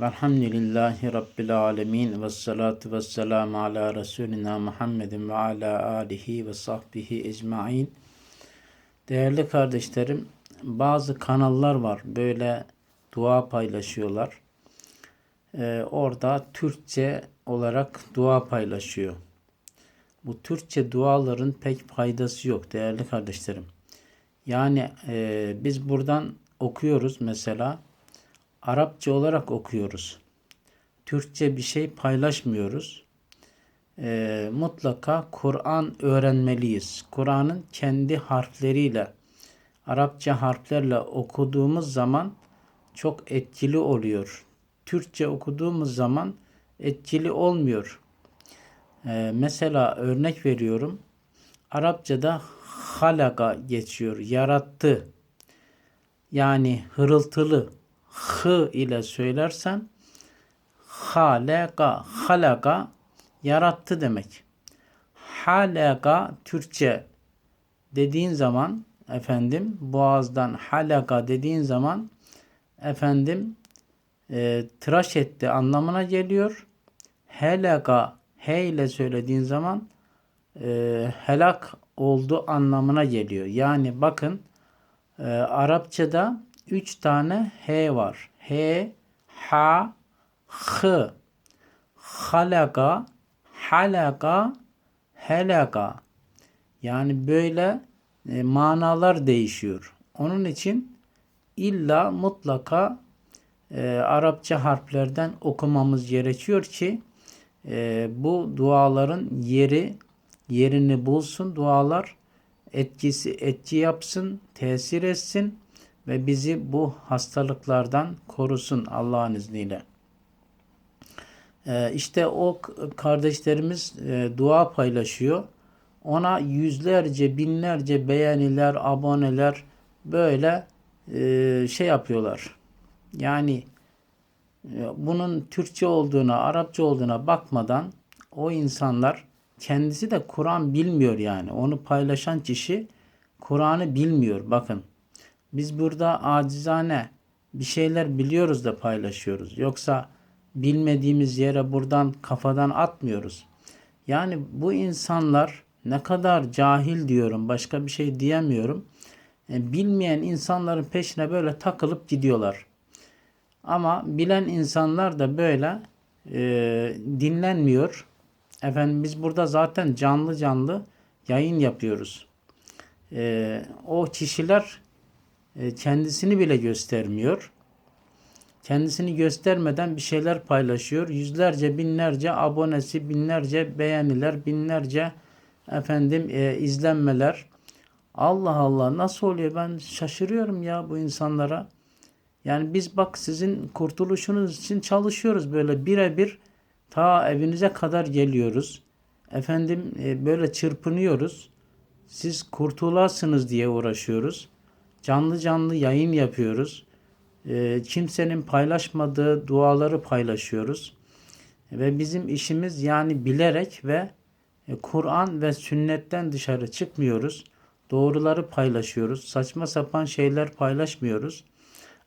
Velhamdülillahi Rabbil alemin ve salatu ve selamu ala Resulina Muhammedin ve ala alihi ve sahbihi ecmain. Değerli kardeşlerim, bazı kanallar var böyle dua paylaşıyorlar. Ee, orada Türkçe olarak dua paylaşıyor. Bu Türkçe duaların pek faydası yok değerli kardeşlerim. Yani e, biz buradan okuyoruz mesela Arapça olarak okuyoruz. Türkçe bir şey paylaşmıyoruz. E, mutlaka Kur'an öğrenmeliyiz. Kur'an'ın kendi harfleriyle, Arapça harflerle okuduğumuz zaman çok etkili oluyor. Türkçe okuduğumuz zaman etkili olmuyor. E, mesela örnek veriyorum. Arapçada halaka geçiyor. Yarattı. Yani hırıltılı hı ile söylersen halaka halaka yarattı demek. Halaka Türkçe dediğin zaman efendim boğazdan halaka dediğin zaman efendim e, tıraş etti anlamına geliyor. Helaka he ile söylediğin zaman e, helak oldu anlamına geliyor. Yani bakın e, Arapçada üç tane H var. H, ha, h. Halaka, halaka, helaka. Yani böyle e, manalar değişiyor. Onun için illa mutlaka e, Arapça harflerden okumamız gerekiyor ki e, bu duaların yeri yerini bulsun. Dualar etkisi etki yapsın, tesir etsin ve bizi bu hastalıklardan korusun Allah'ın izniyle. Ee, işte o kardeşlerimiz e, dua paylaşıyor. Ona yüzlerce, binlerce beğeniler, aboneler böyle e, şey yapıyorlar. Yani e, bunun Türkçe olduğuna, Arapça olduğuna bakmadan o insanlar kendisi de Kur'an bilmiyor yani. Onu paylaşan kişi Kur'an'ı bilmiyor. Bakın biz burada acizane bir şeyler biliyoruz da paylaşıyoruz. Yoksa bilmediğimiz yere buradan kafadan atmıyoruz. Yani bu insanlar ne kadar cahil diyorum başka bir şey diyemiyorum. E, bilmeyen insanların peşine böyle takılıp gidiyorlar. Ama bilen insanlar da böyle e, dinlenmiyor. Efendim biz burada zaten canlı canlı yayın yapıyoruz. E, o kişiler kendisini bile göstermiyor. Kendisini göstermeden bir şeyler paylaşıyor. Yüzlerce, binlerce abonesi, binlerce beğeniler, binlerce efendim e, izlenmeler. Allah Allah nasıl oluyor? Ben şaşırıyorum ya bu insanlara. Yani biz bak sizin kurtuluşunuz için çalışıyoruz böyle birebir ta evinize kadar geliyoruz. Efendim e, böyle çırpınıyoruz. Siz kurtulasınız diye uğraşıyoruz canlı canlı yayın yapıyoruz. E, kimsenin paylaşmadığı duaları paylaşıyoruz. Ve bizim işimiz yani bilerek ve e, Kur'an ve sünnetten dışarı çıkmıyoruz. Doğruları paylaşıyoruz. Saçma sapan şeyler paylaşmıyoruz.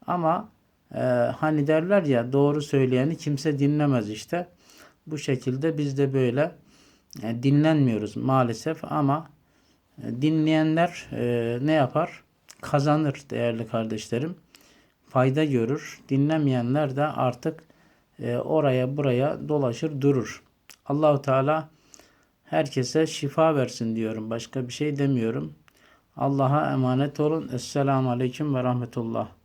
Ama e, hani derler ya doğru söyleyeni kimse dinlemez işte. Bu şekilde biz de böyle e, dinlenmiyoruz maalesef ama e, dinleyenler e, ne yapar? Kazanır değerli kardeşlerim. Fayda görür. Dinlemeyenler de artık e, oraya buraya dolaşır durur. Allahu Teala herkese şifa versin diyorum. Başka bir şey demiyorum. Allah'a emanet olun. Esselamu Aleyküm ve Rahmetullah.